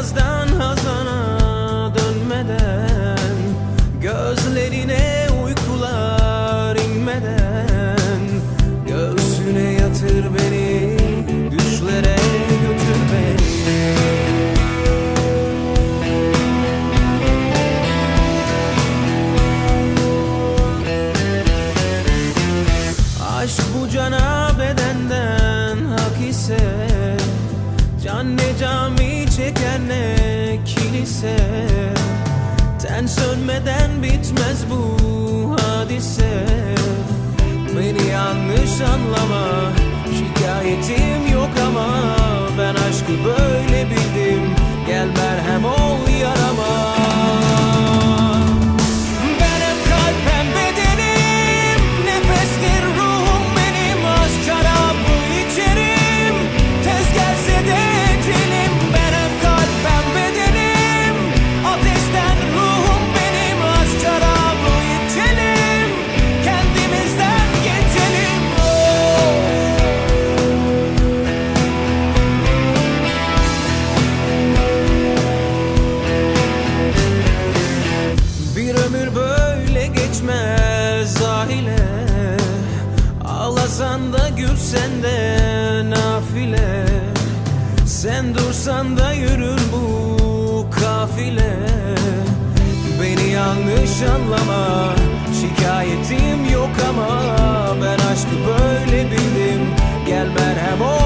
Yazdan hazana dönmeden Gözlerine uykular inmeden Göğsüne yatır beni Düşlere götür beni. Aşk bu cana bedenden hak ise Can ne can çekenle kilise? Ten sönmeden bitmez bu hadise. Beni yanlış anlama Şikayetim yok ama Ağlasan da gülsen de nafile. Sen dursan da yürür bu kafile. Beni yanlış anlama Şikayetim yok ama Ben aşkı böyle bildim. Gel merhem ol